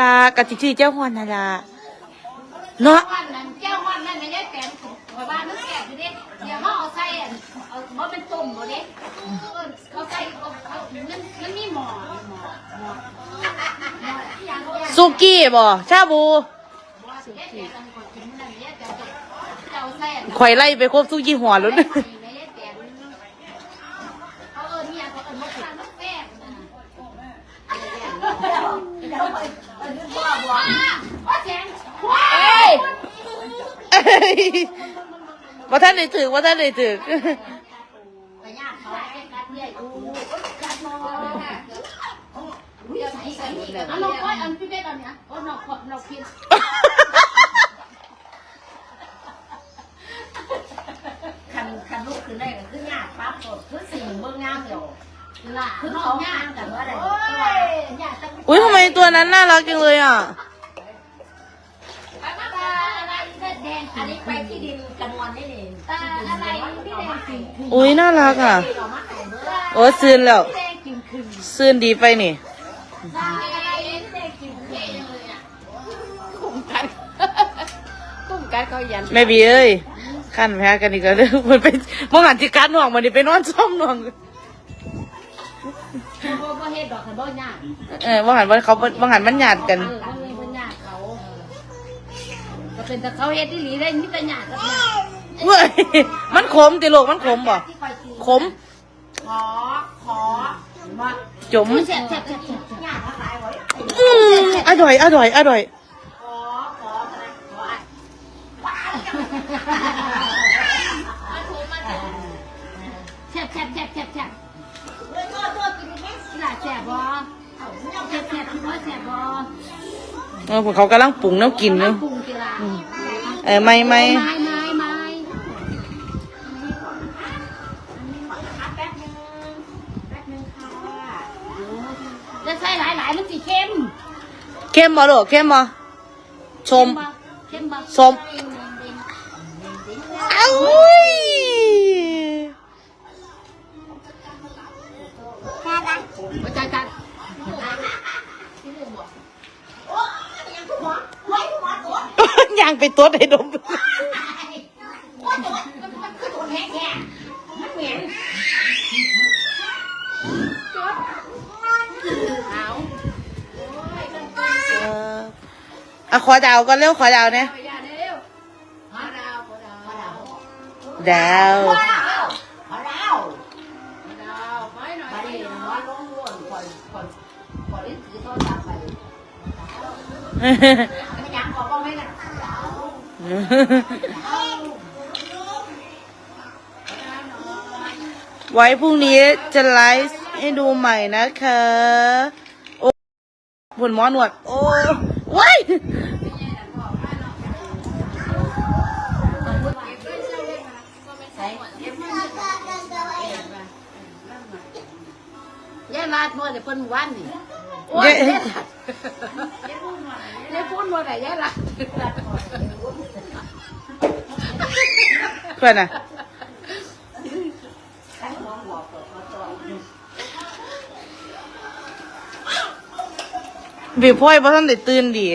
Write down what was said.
ลากะจิชื่อเจ้าฮอนนาลาเนาะวันนั้นแก้ววันนั้นไม่ได้แปลงขอยว่านึกแก่อยู่ดิเดี๋ยวเขาเอาใส่อันเอาบ่เป็นตุ่มบ่ดิเขาใส่เขาเขามันมันมีหมอหมอหมอหมอที่ยังแก่ซุกี้บ่ชาบูว่าสิแก่กันกดกินนั่นเนี่ยแต่เจ้าใส่อันข่อยไล่ไปครบซุกี้หัวแล้วนะไม่ได้แปลงเขาเออเนี่ย เขาเออมาทานน้ำแป้งว่าถ้ายว่าท่านได้ถึงว่าท่านได้ถึงไปย่างเขาให้กัดเรื่อยกูกัดมองเดี๋ยวใส่ใส่นี่กันเอาก้อยอันพี่เบสอันเนี้ยอัน้องขอบน้องพินคันคันลูกขึ้นได้ก็ขึ้นยากปั๊บก็ขึ้นสี่เบื้องงามเดียว ล่ะขึ้นน้อเขางย่างงามแต่ว่าอะไรโอ้ยย่างตั้งอุ้ยทำไมตัวนั้นน่ารักจังเลยอะไปมาไปอะไรเสื้อแดงอันนี้ไปที่ดินกันวันนี่นี่เอ่ออะไรพี่แดงกินคืนอุ้ยน่ารักอะเรามาแต่เมื่อโอ้ซืนแล้วพี่แดงกินคืนซืนดีไปนี่อะไรพี่แดงกินคืนเลยอะคุ้มกันคุ้มกันเขายันแม่บีเอ้ยขั้นแพ้กันอีกแล้วเด้อมันเป็นมื่อหันที่การหน่วงมันนี่ไปนอนซ่อมหน่วง บ่บ่เฮ็ดดอกคันบ่ย่างเออมื่อหันวันเขามื่อหันมันหยาดกัน เออมันมีปัญญาเขาก็เป็นแต่เขาเฮ็ดที่หลีได้มีแต่หยากับหยาเว้ย มันขมติโลกมันขมบ่ที่คอยกินขม ขอ ขอมาจมแซ่บแซ่บแซ่บแซ่บยากมาตายไว้อืมอร่อย อร่อย อร่อย ขอ ขออะไรขอไอ้แซ่บแซ่บแซ่บแซ่บแซ่บ บบ่แซ่บแซ่บพี่ว่าแซ่บบ่เออพวกเขากำลังปรุงน้ำกินอยู่ปรุงกีฬาเออไม่ไม่ไม้ไม้ไม้แป๊บนึงแป๊บนึงค่ะจะใส่หลายหลายมันสิเข้ม เข้มบ่ลูกเข้มบ่ชมเข้มบ่ชมอ้าวย ไว้หัวตัวย่างไปตัวไอ้ดมโอ้ยตัวมันมันคือตัวแห้งแห้งมันเหม็นเอาเอออะขอดาวก็เร็วขอดาวเนี่ยไปอย่าเร็วขอดาว ไปน้อยลงร่วงก่อนก่อนก่อนที่ถือโทรศัพท์ไปไม่ยังขอก็ไม่นะไว้พรุ่งนี้จะไลฟ์ให้ดูใหม่นะคะ โอ้หุ่นหมอหนวด โอ้ว้าย ยายลาดบ่ได้เพิ่นวันนี่โอ้ยเย้ยายพูดบ่ได้ยายลาดเพื่อนอะใส่หัวหัวเปิดหัวตัวบีพ่อยเพราะท่านได้ตื่นดี